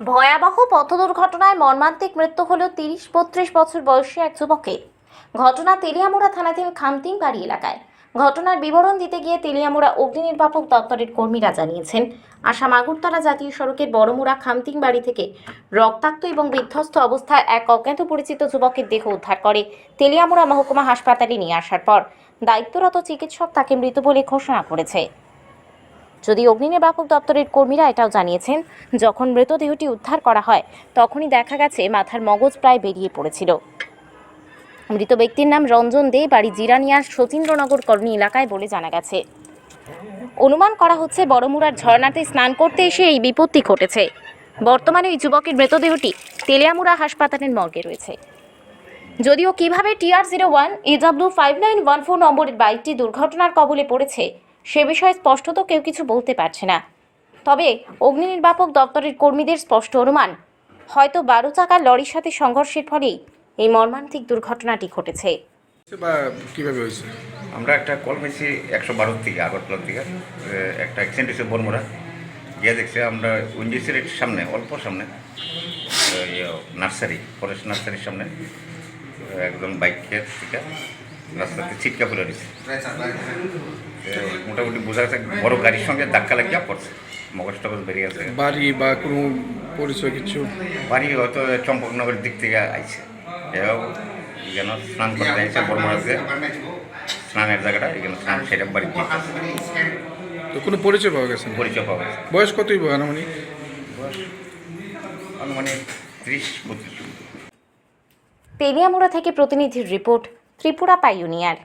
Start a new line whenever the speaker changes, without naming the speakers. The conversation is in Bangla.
ভয়াবহ পথ দুর্ঘটনায় মর্মান্তিক মৃত্যু হল তিরিশ, বত্রিশ বছর বয়সী এক যুবকের ঘটনা তেলিয়ামুড়া থানাধীন খামতিং বাড়ি এলাকায়। ঘটনার বিবরণ দিতে গিয়ে তেলিয়ামুড়া অগ্নি নির্বাপক দপ্তরের কর্মীরা জানিয়েছেন, আসাম আগরতলা জাতীয় সড়কের বড়মুড়া খামতিং বাড়ি থেকে রক্তাক্ত এবং বিধ্বস্ত অবস্থায় এক অজ্ঞাত পরিচিত যুবকের দেহ উদ্ধার করে তেলিয়ামুড়া মহকুমা হাসপাতালে নিয়ে আসার পর দায়িত্বরত চিকিৎসক তাকে মৃত বলে ঘোষণা করেছে। যদি অগ্নি নির্বাপক দপ্তরের কর্মীরা এটাও জানিয়েছেন, যখন মৃতদেহটি উদ্ধার করা হয়, তখনই দেখা গেছে মাথার মগজ প্রায় বেরিয়ে পড়েছিল। মৃত ব্যক্তির নাম রঞ্জন দে, বাড়ি জিরানিয়ার সতীন্দ্রনগর কর্মী এলাকায় বলে জানা গেছে। অনুমান করা হচ্ছে বড়মুড়ার ঝর্ণাতে স্নান করতে এসে এই বিপত্তি ঘটেছে। বর্তমানে ওই যুবকের মৃতদেহটি তেলিয়ামুড়া হাসপাতালের মর্গে রয়েছে। যদিও কীভাবে TR zero one AW five nine one four নম্বরের বাইকটি দুর্ঘটনার কবলে পড়েছে সে বিষয়ে স্পষ্টত কেউ কিছু বলতে পারছে না। তবে অগ্নি নির্বাপক দপ্তরের কর্মীদের স্পষ্ট অনুমান হয়তো বারো চাকার লরির সাথে সংঘর্ষের ফলেই এই মর্মান্তিক দুর্ঘটনাটি ঘটেছে।
বা কীভাবে হয়েছে?
আমরা একটা কল পেয়েছি একশো বারো থেকে আগরতলা থেকে একটা অ্যাক্সিডেন্ট হয়েছে বর্মরা গিয়ে দেখছে আমরা উইন্ডিসের সামনে অল্প সামনে ইয়ে, নার্সারি ফরেস্ট নার্সারির সামনে এ, একজন বাইকের থেকে রাস্তাতে ছিটকা ফেলে দিচ্ছে এ, মোটামুটি বোঝা যাচ্ছে বড় গাড়ির সঙ্গে ধাক্কা লাগিয়ে পড়ছে। মগজ টগজ বেরিয়ে গেছে।
বাড়ি বা কোনো পরিচয় কিছু?
বাড়ি হয়তো চম্পকনগরের দিক থেকে আইছে। এও যেন স্নান করতে আইছে বর্মরাতে স্নানের জায়গাটা এখানে স্নান সেটা বাড়ি
তো কোনো পরিচয় পাওয়া গেছে
পরিচয় পাওয়া গেছে।
বয়স কতই মানে
আনুমানিক? ত্রিশ বত্রিশ।
তেলিয়ামুড়া থেকে প্রতিনিধির রিপোর্ট ত্রিপুরা পাইওনিয়ার